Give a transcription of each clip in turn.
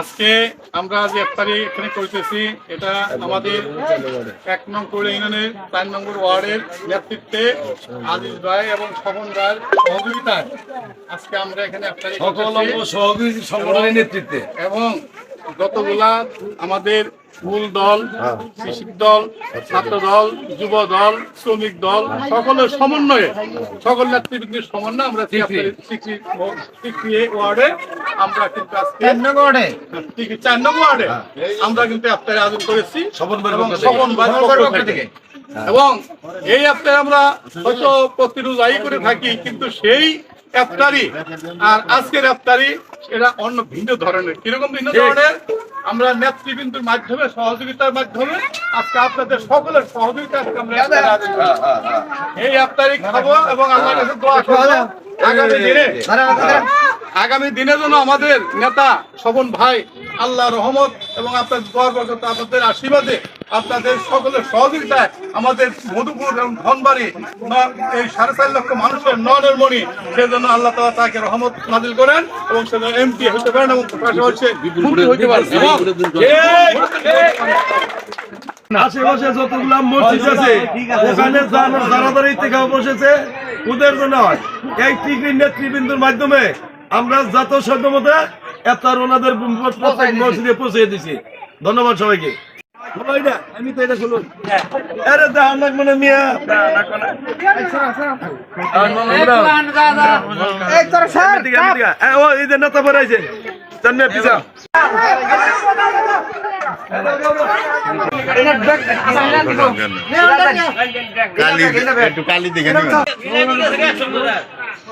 আজকে আমরা যে ইফতারি এখানে করতেছি এটা আমাদের এক নং কোড়ে ইউনিয়নের চার নম্বর ওয়ার্ডের নেতৃত্বে আজিজ ভাই এবং স্বপন রায়ের সহযোগিতায় আজকে আমরা এখানে ইফতারি সকল সহযোগী সংগঠনের নেতৃত্বে। এবং যতগুলা আমাদের মূল দল কৃষিক দল ছাত্র দল যুব দল শ্রমিক দল সকলের সমন্বয়ে সকল নেতৃবৃন্দের সমন্বয়ে আমরা ওয়ার্ডে আমরা কিন্তু আজকে চার নম্বর ওয়ার্ডে। আমরা কিন্তু আপনার আয়োজন করেছি। এবং এই অ্যাপটাই আমরা হয়তো প্রতিরোধ করে থাকি কিন্তু সেই অ্যাপটারি আর আজকের এফতারি এটা অন্য ভিন্ন ধরনের। কীরকম ভিন্ন ধরনের? আমরা নেতৃবৃন্দুর মাধ্যমে সহযোগিতার মাধ্যমে আজকে আপনাদের সকলের সহযোগিতা আজকে আমরা ইফতারি আয়োজন করেছি। এই এফতারি খাব এবং আমার কাছে দোয়া করব আগামী দিনে। আগামী দিনে যেন আমাদের নেতা শোভন ভাই আল্লাহ রহমত এবং আপনার বরকত আপনাদের আশীর্বাদে আপনাদের সকলের সহযোগিতায় আমাদের মধুপুর এবং ধনবাড়ি এই সাড়ে চার লক্ষ মানুষের ননের মণি সেজন্য আল্লাহ তালা তাকে রহমত নাজিল করেন এবং সেজন্য এমপি হতে পারেন এবং পাশাপাশি আশেপাশে যতগুলা মসজিদ আছে ওখানে যারা যারা বসেছে ওদের জন্য এই টিকির নেতৃবৃন্দুর মাধ্যমে আমরা যত সাধ্যমতে এফতার ওনাদের প্রত্যেক মসজিদে পৌঁছে দিছি। ধন্যবাদ সবাইকে। আমি তো এটা শুনুন। আরে দেখান না মানে মিয়া। ও এই যে নেতা বেড়াইছে জন্মে পিছা। কালি দেখে নিবেন।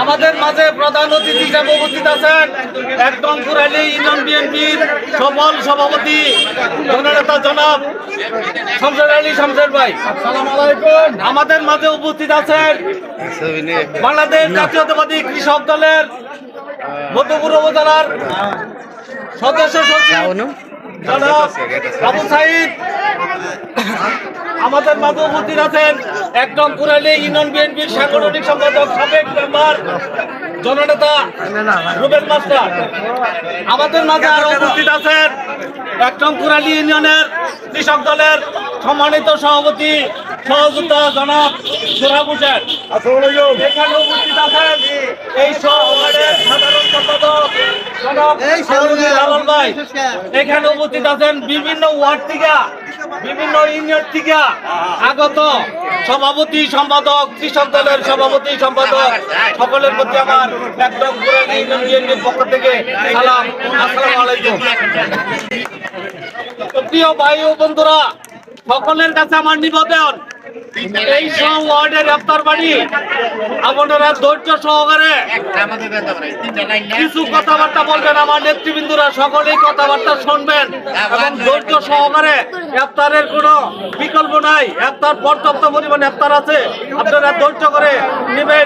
আমাদের মাঝে প্রধান অতিথি হিসাবে উপস্থিত আছেন একদম কুরালি ইউনিয়ন বিএনপির সফল সভাপতি জননেতা জনাব শমশের আলী শমশের ভাই। আমাদের মাঝে উপস্থিত আছেন বাংলাদেশ জাতীয়তাবাদী কৃষক দলের মধ্যপুর উপজেলার সদস্য সচিব আবু সাইদ আমাদের মাঝে উপস্থিত আছেন একদম কুরালি ইউনিয়ন বিএনপির সাংগঠনিক সম্পাদক সাবেক মেম্বার জননেতা রুবেল মাস্টার। আমাদের মাঝে আরও উপস্থিত আছেন একদম কুরালি ইউনিয়নের কৃষক দলের সম্মানিত সভাপতি সহযোদ্ধা জনাব সোহাব হোসেন। এখানে উপস্থিত আছেন এই সভাপতির সাধারণ সম্পাদক জনাব আলমগীর ভাই, এখানে উপস্থিত আছেন বিভিন্ন ওয়ার্ড থেকে, বিভিন্ন ইউনিয়ন থেকে আগত সভাপতি সম্পাদক, কৃষক দলের সভাপতি সম্পাদক, সকলের প্রতি আমার পক্ষ থেকে প্রিয় ভাই ও বন্ধুরা, সকলের কাছে আমার নিবেদন এই সব ওয়ার্ডের ইফতার বাড়ি। আপনারা ধৈর্য সহকারে কিছু কথাবার্তা বলবেন, আমার নেতৃবৃন্দরা সকলেই কথাবার্তা শুনবেন এবং ধৈর্য সহকারে ইফতারের কোনো বিকল্প নাই। ইফতার পর্যাপ্ত পরিমাণ ইফতার আছে। আপনারা ধৈর্য করে নেবেন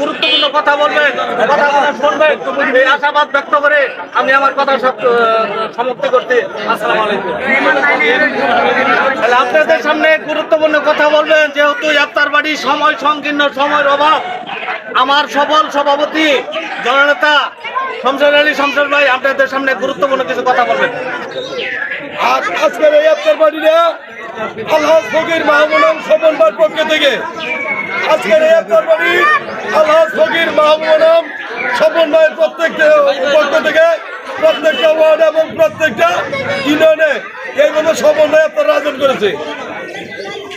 গুরুত্বপূর্ণ কথা বলবেন কথাগুলো শুনবেন। এই আশাবাদ ব্যক্ত করে আমি আমার কথা সমাপ্তি করতে আসসালামু আপনাদের সামনে গুরুত্বপূর্ণ কথা বলবেন যেহেতু ইফতার বাড়ি সময় সংকীর্ণ, সময়ের অভাব, আমার সফল সভাপতি, জননেতা শমশের আলী, শমশের ভাই, আপনাদের সামনে গুরুত্বপূর্ণ কিছু কথা বলবেন। আজ আজকের এই আফতার পার্টিটা আল্লাহ ফকির মাহমুদম স্বপনবার পক্ষ থেকে। আজকের এই আফতার পার্টি আল্লাহ ফকির মাহমুদম স্বপন ভাইয়ের প্রত্যেকটা পক্ষ থেকে, প্রত্যেকটা ওয়ার্ড এবং প্রত্যেকটা ইউনিয়নে স্বপন ভাই আপনার আয়োজন করেছে।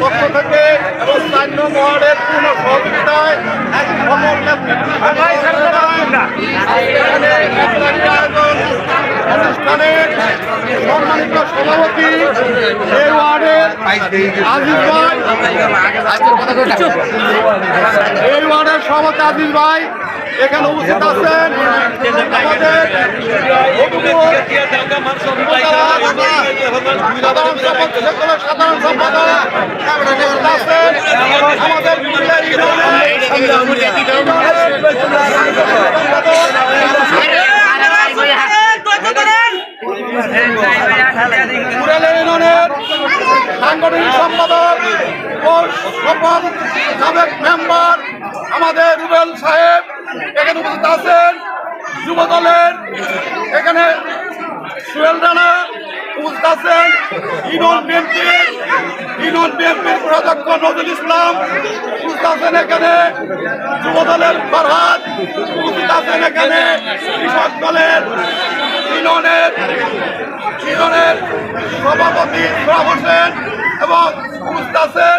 পক্ষ থেকে এবং নম্বর ওয়ার্ডের পূর্ণ সহযোগিতায় এক ভ্রমণ অনুষ্ঠানে সম্মানিত সভাপতি এই ওয়ার্ডের আজিজ ভাই। এই ওয়ার্ডের সভাপতি আজিজ ভাই। এখানে উপস্থিত আছেন সাধারণ সম্পাদক সম্পাদক আমাদের সাংগঠনিক সম্পাদক সফল সাবেক মেম্বার আমাদের রুবেল সাহেব, এখানে উপস্থিত আছেন যুব দলের, এখানে সুহেল রানা উপস্থিত আছেন ইউনিয়ন বিএনপির ইউনিয়ন বিএনপির প্রদক্ষ নজরুল ইসলাম উপস্থিত আছেন এখানে, যুব দলের ফরহাদ উপস্থিত আছেন এখানে, কৃষক দলের ইউনিয়নের ইউনিয়নের সভাপতি হোসেন এবং উপস্থিত আছেন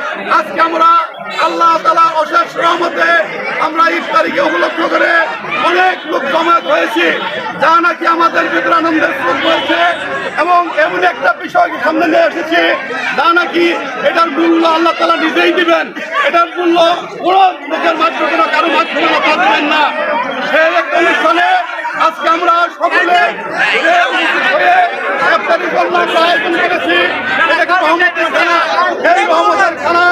আজকে আমরা আল্লাহ তালা অশেষ রহমতে আমরা ইফতারিকে উপলক্ষ করে অনেক লোক জমায়েত হয়েছি, যা নাকি আমাদের ভিতরে আনন্দের স্রোত হয়েছে এবং এমন একটা বিষয় সামনে নিয়ে এসেছি, যা নাকি এটার মূল্য আল্লাহ তালা নিজেই দিবেন। এটার মূল্য কোনো লোকের মাধ্যমে কারও মাধ্যমে না। সেই একটা অনুষ্ঠানে আজকে আমরা সকলে আমরা আয়োজন করেছি এটাকে রহমতের খানা এই রহমতের খানা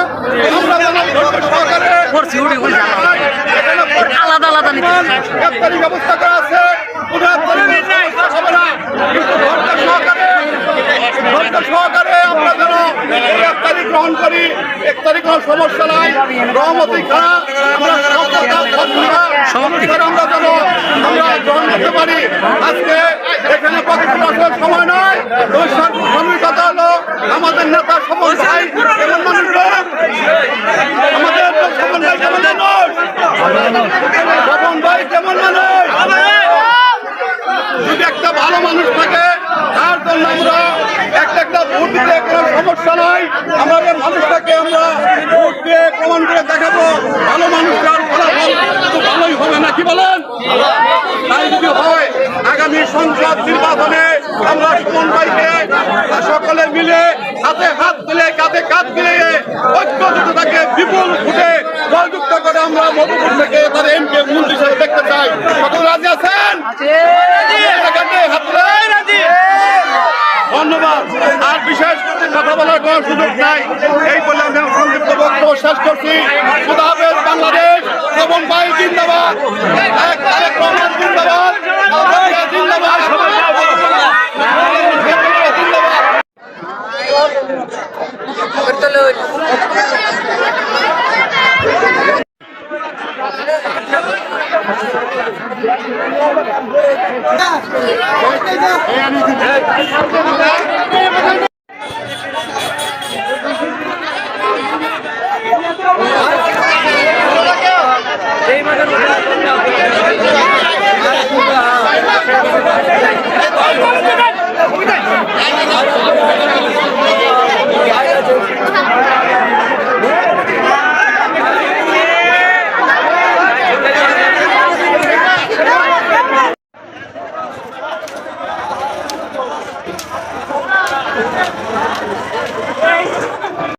আমরা জানাই ধৈর্য আলাদা আলাদা ব্যবস্থা করা আছে কোনো ইফতারি ব্যবস্থা হবে না কিন্তু ধৈর্য সহকারে ধৈর্য সহকারে আমরা যেন এই ইফতারি গ্রহণ করি। ইফতারি কোনো সমস্যা নাই। রহমতি আমরা আমরা যেন আমরা গ্রহণ করতে পারি। আজকে এখানে সময় নয়। তবে সামনের কথা হলো আমাদের নেতা ভাই মানুষ আমাদের সমন ভাই কেমন মানুষ? স্বপন ভাই কেমন মানুষ? যদি একটা ভালো মানুষ থাকে তার জন্য আমরা একটা একটা ভোট দিতে কোনো সমস্যা নাই। আমাদের মানুষটাকে আমরা ভোট দিয়ে প্রমাণ করে দেখাবো। ভালো মানুষটার ফলাফল তো ভালোই হবে না কি বলেন? তাই যদি হয় আগামী সংসদ নির্বাচনে আমরা সুমন ভাইকে সকলে মিলে হাতে হাত দিলে কাঁধে কাঁধ দিলে ঐক্যজোটটাকে বিপুল ফুটে জয়যুক্ত করে আমরা মধুপুর থেকে তার এমপি মন্ত্রী হিসেবে দেখতে চাই। সকল রাজি আছেন? হাত। ধন্যবাদ। আর বিশেষ কথা বলার কোনো সুযোগ নাই। এই বলে আমি সংক্ষিপ্ত বক্তব্য শেষ করছি। বাংলাদেশ এবং ভাই জিন্দাবাদ এক তারেক রহমান জিন্দাবাদ জিন্দাবাদ জিন্দাবাদ জিন্দাবাদ এই